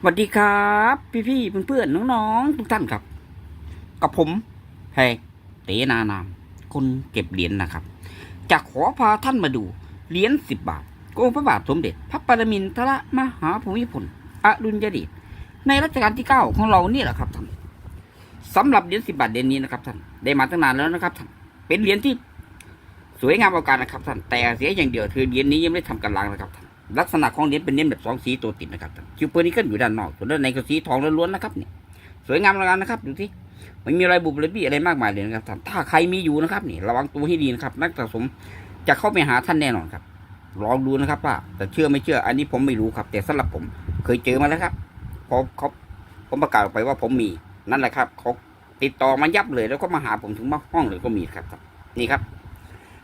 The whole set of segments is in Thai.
สวัสดีครับ พี่ๆเพื่อนๆน้องๆทุกท่านครับ กับผมแพงเตนานาม คนเก็บเหรียญนะครับ จะขอพาท่านมาดูเหรียญสิบบาทองค์พระบาทสมเด็จ พระปรมินทรมหาภูมิพลอดุลยเดชในรัชกาลที่เก้าของเรานี่แหละครับท่านสำหรับเหรียญสิบบาทเหรียญนี้นะครับท่านได้มาตั้งนานแล้วนะครับท่านเป็นเหรียญที่สวยงามเอาการนะครับท่านแต่เสียอย่างเดียวคือเหรียญนี้ยังไม่ได้ทำกันล้างนะครับท่าน ลักษณะของเหรียญเป็นเหรียญแบบสองสีตัวติดนะครับคิวเปอร์นี่ก็อยู่ด้านนอกส่วนด้านในก็สีทองล้วนๆนะครับเนี่ยสวยงามแล้วกันนะครับดูที่ไม่มีรอยบุบเลยบี้อะไรมากมายเลยนะครับท่านถ้าใครมีอยู่นะครับนี่ระวังตัวให้ดีนะครับ นักสะสมจะเข้าไปหาท่านแน่นอนครับ ลองดูนะครับว่าแต่เชื่อไม่เชื่อ อันนี้ผมไม่รู้ครับ แต่สำหรับผมเคยเจอมาแล้วครับพอเขาผมประกาศไปว่าผมมีนั่นแหละครับเขาติดต่อมายับเลยแล้วก็มาหาผมถึงมาห้องเลยก็มีครับ นี่ครับ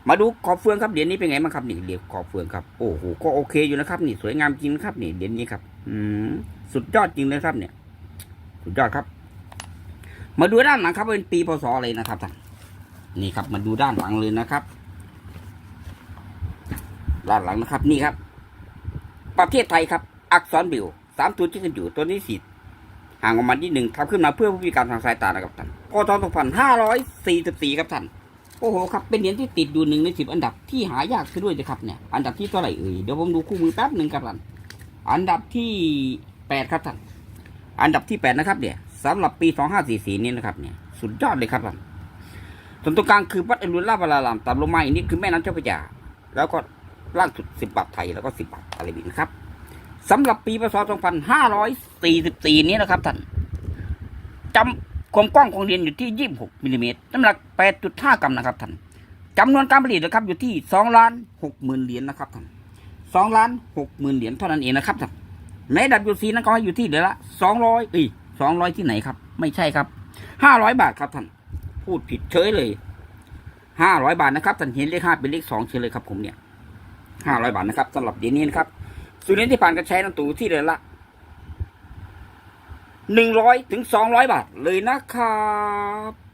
มาดูขอบเฟืองครับเหรียญนี้เป็นไงบ้างครับนี่เหรียญขอบเฟืองครับโอ้โหก็โอเคอยู่นะครับ นี่สวยงามจริงครับนี่เหรียญนี้ครับ อืมสุดยอดจริงเลยครับ เนี่ย สุดยอดครับ มาดูด้านหลังครับเป็นปีพศอะไรนะครับท่านนี่ครับ มาดูด้านหลังเลยนะครับ ด้านหลังนะครับ นี่ครับ ประเทศไทยครับ อักษรบิวสามตัวที่ขึ้นอยู่ตัวนี้สีห่างออกมานิดหนึ่งทำขึ้นมาเพื่อผู้พิการทางสายตานะครับท่านพศสองพันห้าร้อยสี่สิบสี่ครับท่าน อ้โหครับเป็นเหรียญที่ติดอยู่หนึ่งในสิบอันดับที่หายากซะด้วยนะครับเนี่ยอันดับที่เท่าไหร่เอ่ยเดี๋ยวผมดูคู่มือแป๊บหนึ่งครับท่านอันดับที่แปดครับท่านอันดับที่แปดนะครับเนี่ยสำหรับปีสองห้าสี่สี่นี้นะครับเนี่ยสุดยอดเลยครับท่านส่วนตรงกลางคือวัดอรุณราชวรารามตามลงมาอีกนิดคือแม่น้ำเจ้าพระยาแล้วก็ล่างสุดสิบบาทไทยแล้วก็สิบบาทอะไรบีนะครับสำหรับปีพศสองพันห้าร้อยสี่สิบสี่นี้นะครับท่านจำ ความกว้างของเหรียญอยู่ที่ 26มิลลิเมตรน้ำหนัก 8.5 กรัมนะครับท่านจำนวนการผลิตนะครับอยู่ที่2ล้าน6หมื่นเหรียญนะครับท่าน2ล้าน6หมื่นเหรียญเท่านั้นเองนะครับท่านในดับยูซีนั้นก็ให้อยู่ที่เดือนละ 200เอ้ย200 ที่ไหนครับ ไม่ใช่ครับ 500 บาทครับท่านพูดผิดเฉยเลย 500 บาทนะครับท่านเห็นเลข5เป็นเลข2เฉยเลยครับผมเนี่ย500 บาทนะครับสำหรับเหรียญนี้นะครับส่วนเหรียญที่ผ่านการใช้นั้นตูที่เดือนละ หนึ่งร้อยถึงสองร้อยบาทเลยนะครับ